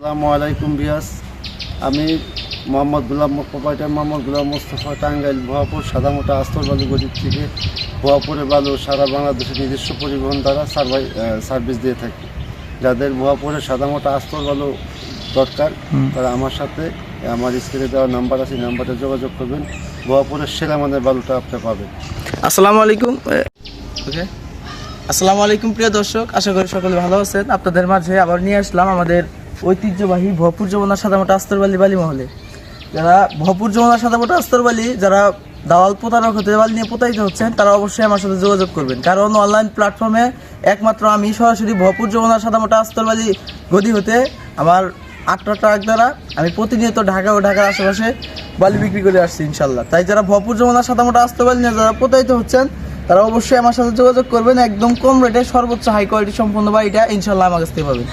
আসসালামু আলাইকুম বিয়াস আমি মোহাম্মদ গুলাম প্রোপাইটার মোহাম্মদ গুলাম মোস্তফা টাঙ্গাইল ভুয়াপুর সাদামোটা আস্তরবালু গরিব থেকে ভুয়াপুরে বালু সারা বাংলাদেশে নিজস্ব পরিবহন দ্বারা সার্ভাই সার্ভিস দিয়ে থাকি। যাদের ভুয়াপুরে সাদামোটা আস্তরবালু দরকার তারা আমার সাথে আমার স্ক্রিনে দেওয়া নাম্বার আছে নাম্বারে যোগাযোগ করবেন। ভুয়াপুরের সেরা মানের বালুটা আপনি পাবেন। আসসালামু আলাইকুম। ওকে। আসসালামু আলাইকুম প্রিয় দর্শক আশা করি সকলে ভালো আছেন। আপনাদের মাঝে আবার নিয়ে আসলাম আমাদের ঐতিহ্যবাহী ভরপুর যমুনা সাদামোটা আস্তরবালি বালি মহলে। যারা ভরপুর যমুনা সাদামোটা আস্তরবালি, যারা দালাল প্রতারক হতে বালি নিয়ে প্রতারিত হচ্ছেন, তারা অবশ্যই আমার সাথে যোগাযোগ করবেন। কারণ অনলাইন প্ল্যাটফর্মে একমাত্র আমি সরাসরি ভরপুর যমুনা সাদামোটা আস্তরবালি গদি হতে আমার আটটা ট্রাক দ্বারা আমি প্রতিনিয়ত ঢাকা ও ঢাকার আশেপাশে বালি বিক্রি করে আসছি ইনশাল্লাহ। তাই যারা ভরপুর যমুনা সাদামোটা আস্তরবালি নিয়ে যারা প্রতারিত হচ্ছেন, তারা অবশ্যই আমার সাথে যোগাযোগ করবেন। একদম কম রেটে সর্বোচ্চ হাই কোয়ালিটি সম্পন্ন বাড়িটা ইনশাল্লাহ আমার কাছ থেকে পাবেন।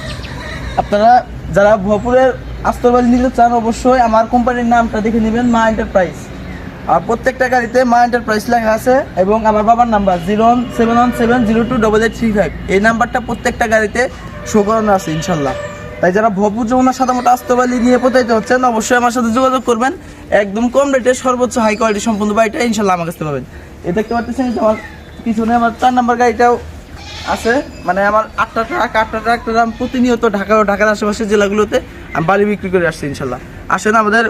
আপনারা যারা ভপুরের আস্তরবালি নিতে চান, অবশ্যই আমার কোম্পানির নামটা দেখে নেবেন, মা এন্টারপ্রাইজ। আর প্রত্যেকটা গাড়িতে মা এন্টারপ্রাইজ লেখা আছে এবং আমার বাবার number, zero seven one seven zero two double eight three five. এই নাম্বারটা প্রত্যেকটা গাড়িতে শো করানো আছে, ইনশাল্লাহ। তাই যারা ভপুর যমুনা সাদামোটা আস্তরবালি নিয়ে প্রতারিত হচ্ছেন, অবশ্যই আমার সাথে যোগাযোগ করবেন। একদম কম রেটে সর্বোচ্চ হাই কোয়ালিটি সম্পন্ন বাড়িটা ইনশাল্লাহ আমার কাছ পাবেন। এ দেখতে পাচ্ছেন আমার পিছনে আমার চার নাম্বার গাড়িটাও আছে মানে আমার আটটা ট্রাক আটটা ট্রাক আমি প্রতিনিয়ত ঢাকা ও ঢাকার আশেপাশের জেলাগুলোতে আমি বালি বিক্রি করে আসছি, ইনশাল্লাহ। আসেন আমাদের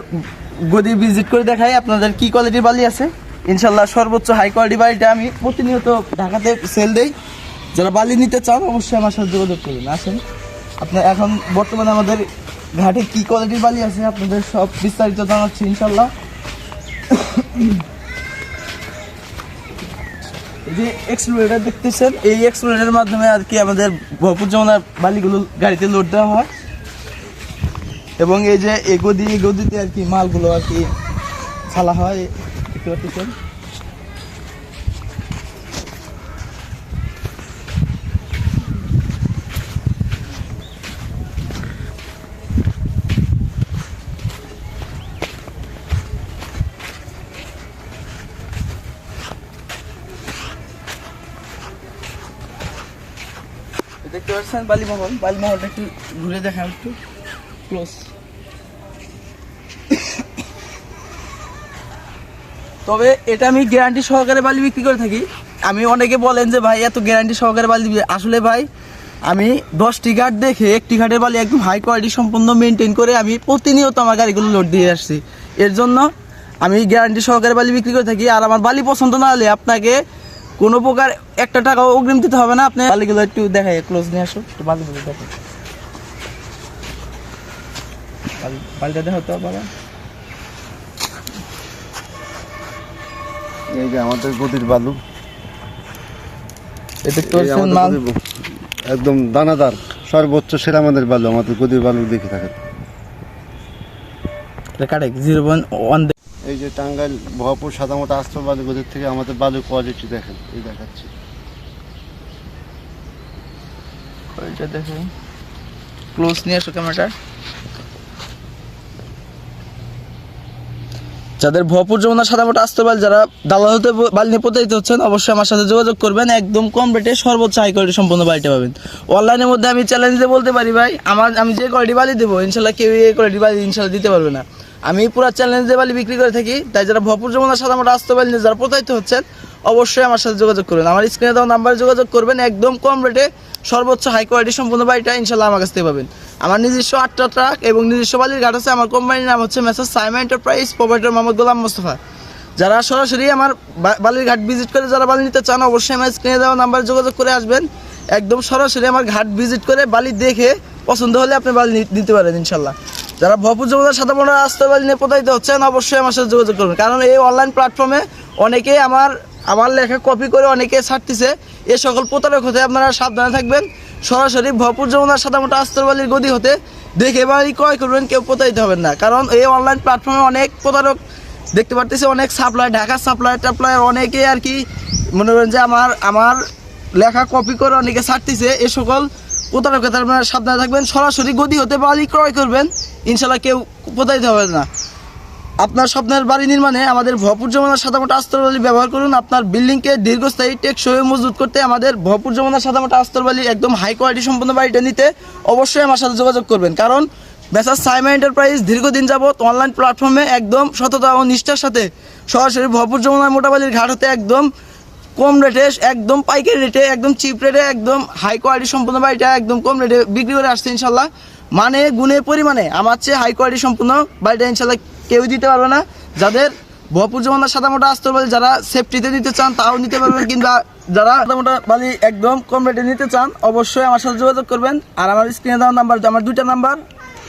গদি ভিজিট করে দেখাই আপনাদের কি কোয়ালিটির বালি আছে। ইনশাল্লাহ সর্বোচ্চ হাই কোয়ালিটি বালিটা আমি প্রতিনিয়ত ঢাকাতে সেল দেই। যারা বালি নিতে চান, অবশ্যই আমার সাথে যোগাযোগ করবেন আসেন। আপনার এখন বর্তমানে আমাদের ঘাটে কি কোয়ালিটির বালি আছে, আপনাদের সব বিস্তারিত জানাচ্ছি, ইনশাল্লাহ। যে এক্সপ্লোরেটার দেখতেছেন, এই এক্সপ্লোরেটার মাধ্যমে আর কি আমাদের ভরপুর যমুনার বালিগুলো গাড়িতে লোড দেওয়া হয়। এবং এই যে এই গদি এই গদিতে আর কি মালগুলো আর কি ছালা হয়, দেখতে পাচ্ছেন? দেখতে পাচ্ছেন? বালিমহল বালিমহলটা একটু ঘুরে দেখান একটু। ক্লোজ তবে এটা আমি গ্যারান্টি সহকারে বালি বিক্রি করে থাকি। আমি অনেকে বলেন যে, ভাই, এত গ্যারান্টি সহকারে বালি আসলে ভাই, আমি দশটি ঘাট দেখে একটি ঘাটের বালি একদম হাই কোয়ালিটি সম্পূর্ণ মেনটেন করে আমি প্রতিনিয়ত আমার গাড়িগুলো লোড দিয়ে আসছি। এর জন্য আমি গ্যারান্টি সহকারে বালি বিক্রি করে থাকি। আর আমার বালি পছন্দ না হলে আপনাকে কোনো প্রকার একটা টাকা অগ্রিম দিতে হবে না। আপনি বালিগুলো একটু দেখাই ক্লোজ নিয়ে আসো একটু বালিগুলো দেখো বালিটা দেখো তো বাবা এই যে আমাদের গদির বালু। মাল। একদম দানাদার সর্বোচ্চ সেরা মানের বালু আমাদের গদির বালু দেখে থাকেন। কাটে জিরো পয়েন্ট ওয়ান এই যে টাঙ্গাইল ভরপুর সাদামোটা আস্ত বালু গদির থেকে আমাদের বালু কোয়ালিটি দেখেন, এই দেখাচ্ছি। দেখেন। ক্লোজ নিয়ে আসো ক্যামেরাটা যাদের ভরপুর যমুনা সাদা মোটা আসতে পারে যারা দালাল হতে বালি নিয়ে প্রতারিত হচ্ছেন, অবশ্যই আমার সাথে যোগাযোগ করবেন। একদম কম রেটে সর্বোচ্চ হাই কোয়ালিটি সম্পন্ন বাড়িটা পাবেন। অনলাইনের মধ্যে আমি চ্যালেঞ্জ দিয়ে বলতে পারি ভাই, আমার, আমি যে কোয়ালিটি বালি দেবো, ইনশাল্লাহ কেউ এই কোয়ালিটি বালি ইনশাল্লাহ দিতে পারবে না। আমি পুরো চ্যালেঞ্জ দিয়ে বালি বিক্রি করে থাকি, তাই যারা ভরপুর যমুনা সাদা মোটা আসতে নিয়ে যারা প্রতারিত হচ্ছেন, অবশ্যই আমার সাথে যোগাযোগ করবেন আমার স্ক্রিনে দেওয়া নাম্বারে যোগাযোগ করবেন, একদম কম রেটে সর্বোচ্চ হাই কোয়ালিটি সম্পূর্ণ বাড়িটা ইনশাল্লাহ আমার কাছ থেকে পাবেন। আমার নিজস্ব আটটা ট্রাক এবং নিজস্ব বালির ঘাট আছে। আমার কোম্পানির নাম হচ্ছে messrs Saima enterprise provider Mohammad Golam Mostafa. যারা সরাসরি আমার বালির ঘাট ভিজিট করে, যারা বালি নিতে চান, অবশ্যই আমার স্ক্রিনে দেওয়া নাম্বারে যোগাযোগ করে আসবেন। একদম সরাসরি আমার ঘাট ভিজিট করে বালি দেখে পছন্দ হলে আপনি বালি নিতে পারেন, ইনশাল্লাহ। যারা ভরপুর যোগাযোগ মোড়া রাস্তা বালি নিয়ে প্রতারিত হচ্ছেন, অবশ্যই আমার সাথে যোগাযোগ করবেন। কারণ এই অনলাইন প্ল্যাটফর্মে অনেকেই আমার আমার লেখা কপি করে অনেকে ছাড়তেছে। এ সকল প্রতারক হতে আপনারা সাবধানে থাকবেন। সরাসরি ভরপুর যমুনার সাদা মোটা আস্তরবালির গদি হতে দেখে বাড়ি ক্রয় করবেন, কেউ প্রতারিত হবেন না। কারণ এই অনলাইন প্ল্যাটফর্মে অনেক প্রতারক দেখতে পারতেছি, অনেক সাপ্লাই ঢাকার সাপ্লাই টাপ্লাই অনেকে আর কি মনে করেন যে আমার আমার লেখা কপি করে অনেকে ছাড়তেছে। এ সকল প্রতারকতা আপনারা সাবধানে থাকবেন, সরাসরি গদি হতে বাড়ি ক্রয় করবেন। ইনশাল্লাহ কেউ প্রতারিত হবে না। আপনার স্বপ্নের বাড়ি নির্মাণে আমাদের ভরপুর যমুনার সাদামোটা আস্তরবালি ব্যবহার করুন। আপনার বিল্ডিংকে দীর্ঘস্থায়ী, টেকসই ও মজবুত করতে আমাদের ভরপুর যমুনার সাদামোটা আস্তরবালি একদম হাই কোয়ালিটি সম্পন্ন বাড়িটা নিতে অবশ্যই আমার সাথে যোগাযোগ করবেন। কারণ বেসার সাইমা এন্টারপ্রাইজ দীর্ঘদিন যাবত অনলাইন প্ল্যাটফর্মে একদম সততা এবং নিষ্ঠার সাথে সরাসরি ভরপুর যমুনা মোটাবালির ঘাট হতে একদম কম রেটে একদম পাইকারি রেটে একদম চিপ রেটে একদম হাই কোয়ালিটি সম্পূর্ণ বাড়িটা একদম কম রেটে বিক্রি করে আসছে ইনশাল্লাহ। মানে গুণে পরিমাণে, আমার চেয়ে হাই কোয়ালিটি সম্পূর্ণ বাড়িটা ইনশাল্লাহ কেউ দিতে পারবে না। যাদের ভরপুর জমানার সাদা মোটা আস্তর বালি যারা সেফটিতে নিতে চান, তাও নিতে পারবেন, কিংবা যারা সাদা মোটা বালি একদম কম রেটে নিতে চান, অবশ্যই আমার সাথে যোগাযোগ করবেন। আর আমার স্ক্রিনে দেওয়া নাম্বার আমার দুইটা নাম্বার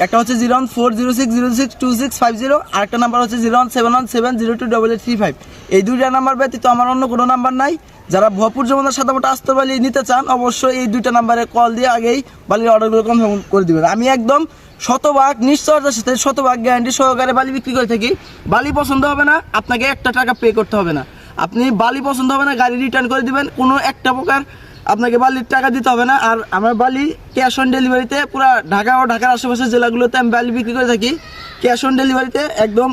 একটা হচ্ছে zero one four zero six zero six two six five zero আর একটা নাম্বার হচ্ছে zero one seven one seven zero two double eight three five এই দুইটা নাম্বার ব্যতীত আমার অন্য কোনো নাম্বার নাই। যারা ভরপুর জমানার সাদা মোটা আস্তর বালি নিতে চান, অবশ্যই এই দুইটা নাম্বারে কল দিয়ে আগেই বালির অর্ডারগুলো কনফার্ম করে দিবেন। আমি একদম শতভাগ নিশ্চয়তার সাথে শতভাগ গ্যারান্টি সহকারে বালি বিক্রি করে থাকি। বালি পছন্দ হবে না, আপনাকে একটা টাকা পে করতে হবে না। আপনি বালি পছন্দ হবে না, গাড়ি রিটার্ন করে দিবেন, কোনো একটা প্রকার আপনাকে বালির টাকা দিতে হবে না। আর আমার বালি ক্যাশ অন ডেলিভারিতে পুরো ঢাকা ও ঢাকার আশেপাশের জেলাগুলোতে আমি বালি বিক্রি করে থাকি। ক্যাশ অন ডেলিভারিতে একদম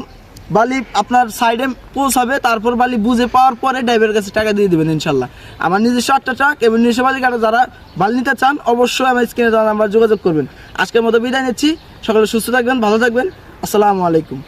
বালি আপনার সাইডে পৌঁছাবে, তারপর বালি বুঝে পাওয়ার পরে ড্রাইভারের কাছে টাকা দিয়ে দেবেন ইনশাল্লাহ। আমার নিজস্ব আটটা ট্রাক এবং নিজস্ব বালি কাটা যারা বালি নিতে চান, অবশ্যই আমার স্ক্রিনে দেওয়া নাম্বার যোগাযোগ করবেন। আজকের মতো বিদায় নিচ্ছি। সকলে সুস্থ থাকবেন, ভালো থাকবেন। আসসালামু আলাইকুম।